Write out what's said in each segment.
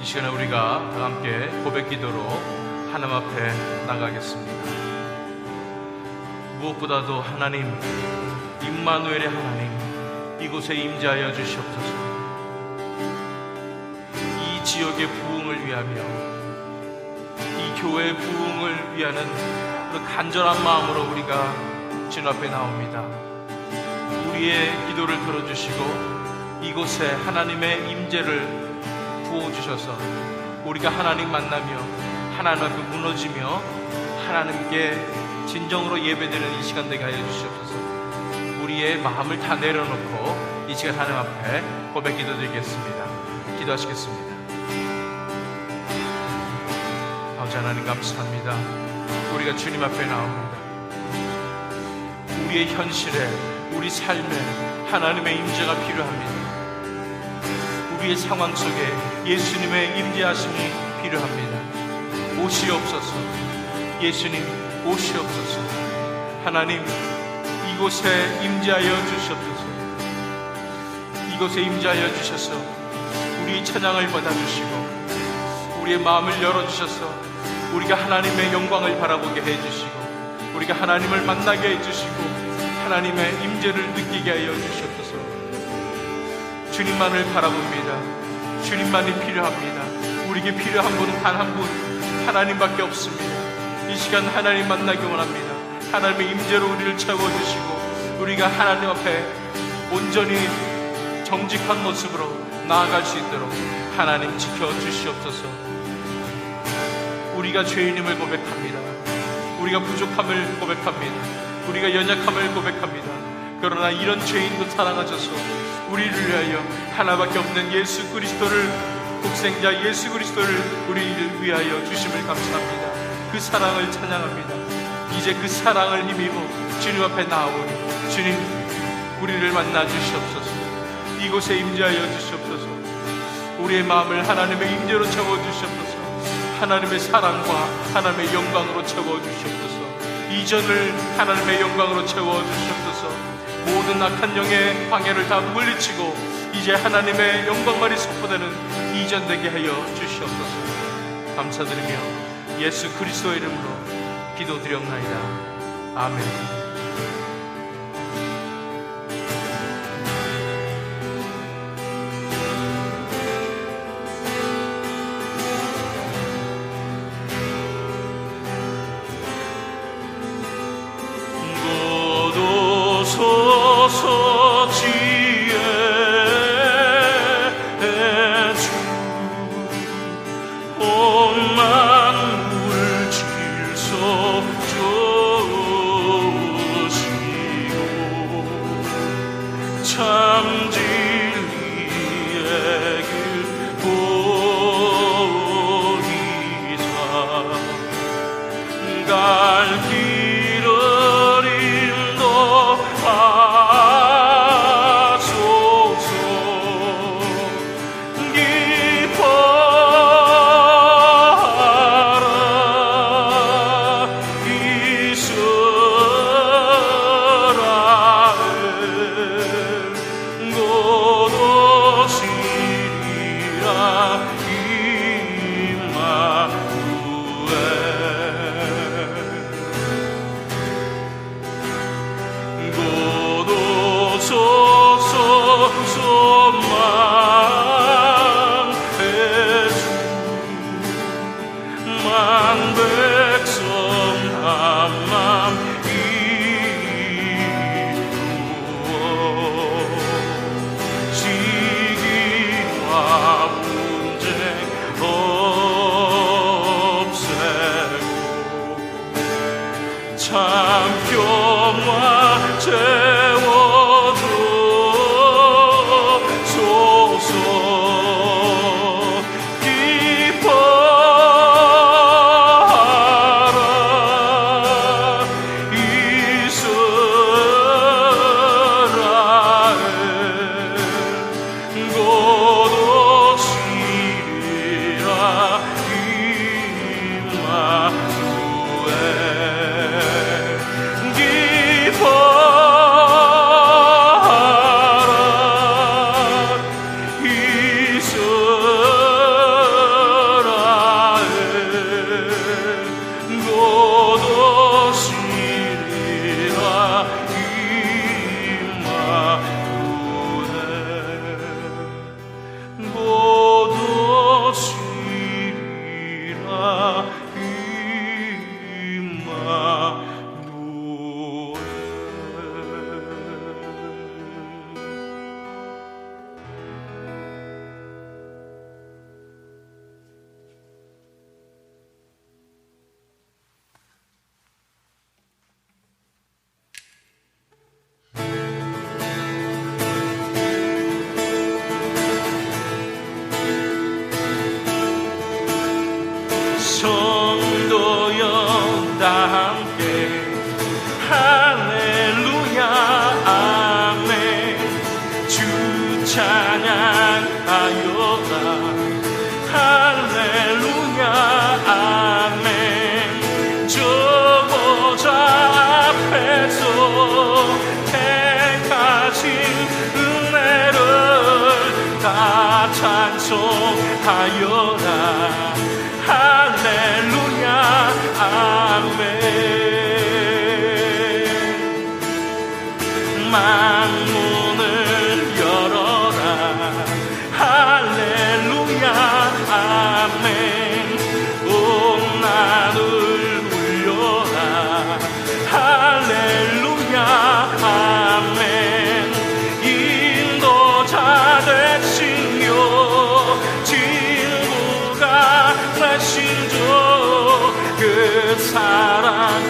이 시간에 우리가 다 함께 고백 기도로 하나님 앞에 나가겠습니다. 무엇보다도 하나님, 임마누엘의 하나님, 이곳에 임재하여 주시옵소서. 이 지역의 부흥을 위하며 이 교회의 부흥을 위하는 그 간절한 마음으로 우리가 주님 앞에 나옵니다. 우리의 기도를 들어주시고 이곳에 하나님의 임재를 부어주셔서 우리가 하나님 만나며 하나님 앞에 무너지며 하나님께 진정으로 예배드리는 이 시간 되게 하여 주시옵소서. 우리의 마음을 다 내려놓고 이 시간 하나님 앞에 고백 기도드리겠습니다. 기도하시겠습니다. 아버지 하나님 감사합니다. 우리가 주님 앞에 나옵니다. 우리의 현실에 우리 삶에 하나님의 임재가 필요합니다. 우리의 상황 속에 예수님의 임재하심이 필요합니다. 오시옵소서. 예수님 오시옵소서. 하나님 이곳에 임재하여 주시옵소서. 이곳에 임재하여 주셔서 우리 찬양을 받아주시고 우리의 마음을 열어주셔서 우리가 하나님의 영광을 바라보게 해주시고 우리가 하나님을 만나게 해주시고 하나님의 임재를 느끼게 하여 주시옵소서. 주님만을 바라봅니다. 주님만이 필요합니다. 우리에게 필요한 분은 단 한 분, 하나님밖에 없습니다. 이 시간 하나님 만나기 원합니다. 하나님의 임재로 우리를 채워주시고, 우리가 하나님 앞에 온전히 정직한 모습으로 나아갈 수 있도록 하나님 지켜주시옵소서. 우리가 죄인임을 고백합니다. 우리가 부족함을 고백합니다. 우리가 연약함을 고백합니다. 그러나 이런 죄인도 사랑하셔서 우리를 위하여 하나밖에 없는 예수 그리스도를 독생자 예수 그리스도를 우리를 위하여 주심을 감사합니다. 그 사랑을 찬양합니다. 이제 그 사랑을 힘입어 주님 앞에 나오니 주님 우리를 만나 주시옵소서. 이곳에 임재하여 주시옵소서. 우리의 마음을 하나님의 임재로 채워 주시옵소서. 하나님의 사랑과 하나님의 영광으로 채워 주시옵소서. 이전을 하나님의 영광으로 채워 주시옵소서. 모든 악한 영의 방해를 다 물리치고 이제 하나님의 영광만이 선포되는 이전 되게 하여 주시옵소서. 감사드리며 예수 그리스도의 이름으로 기도드렸나이다. 아멘. 다 함께. 할렐루야 아멘. 주 찬양하여라. 할렐루야 아멘. 저 보좌 앞에서 택하신 은혜를 다 찬송하여라. 할렐루야 아멘 만문을 열어라. 할렐루야 아멘. 온 나를 울려라. 할렐루야 아멘. 인도자 되시며 친구가 되신 주그 사랑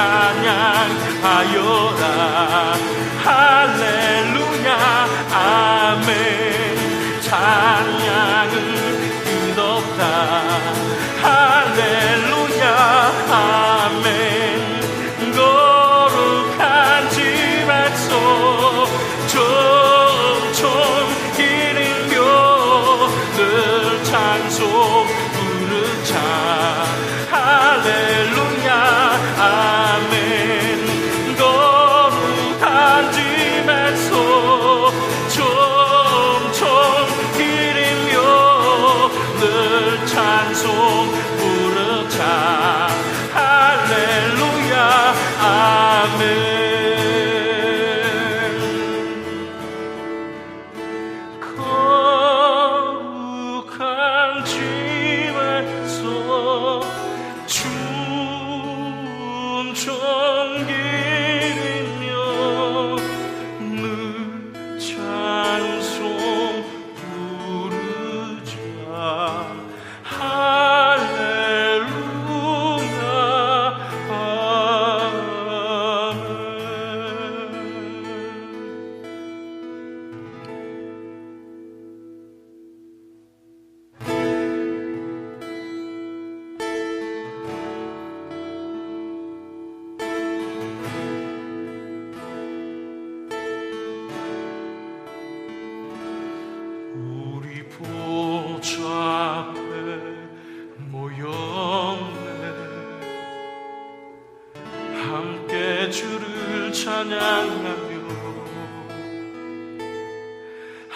찬양하여라. 할렐루야. 아멘. 찬양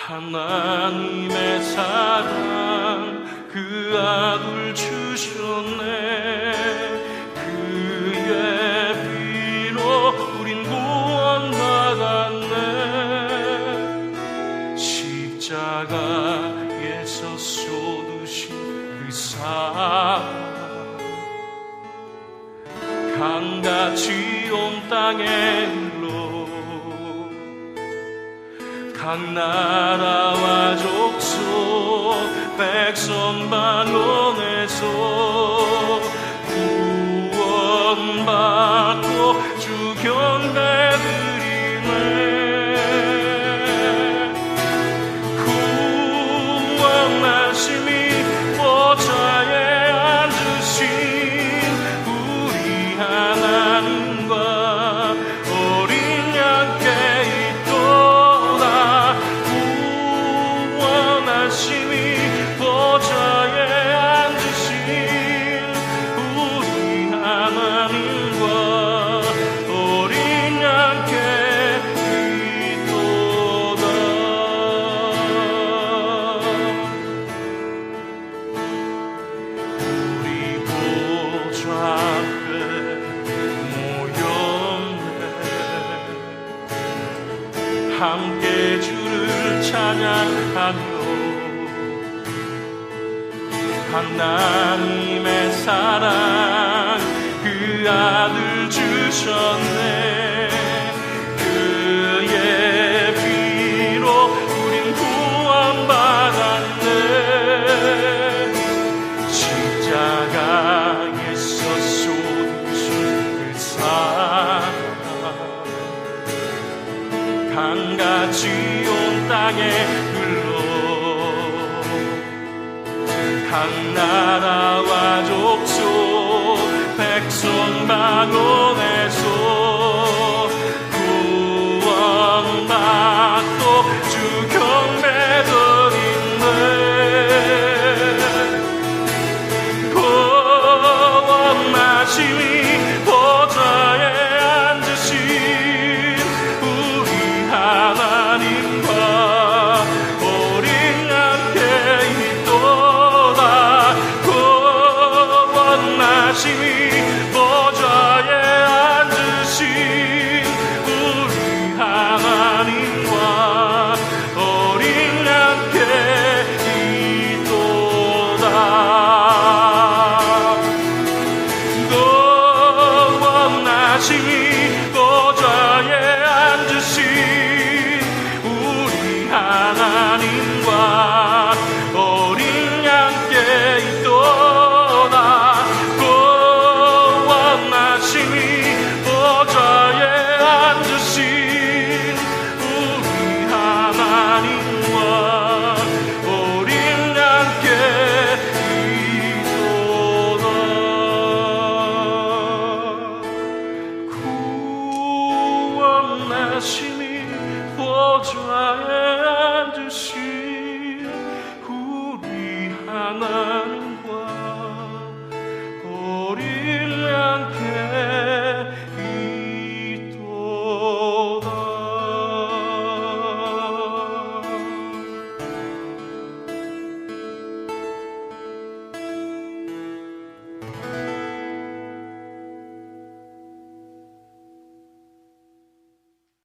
하나님의 사랑 그 아들 주셨네. 그의 피로 우린 구원 받았네. 십자가에서 쏟으신 그 사랑. 강같이 온 땅에 각 나라와 족속 백성 반론에서 구원받고 하나님의 사랑 그 아들 주셨네 나라와 족속 백성방언에 Mama.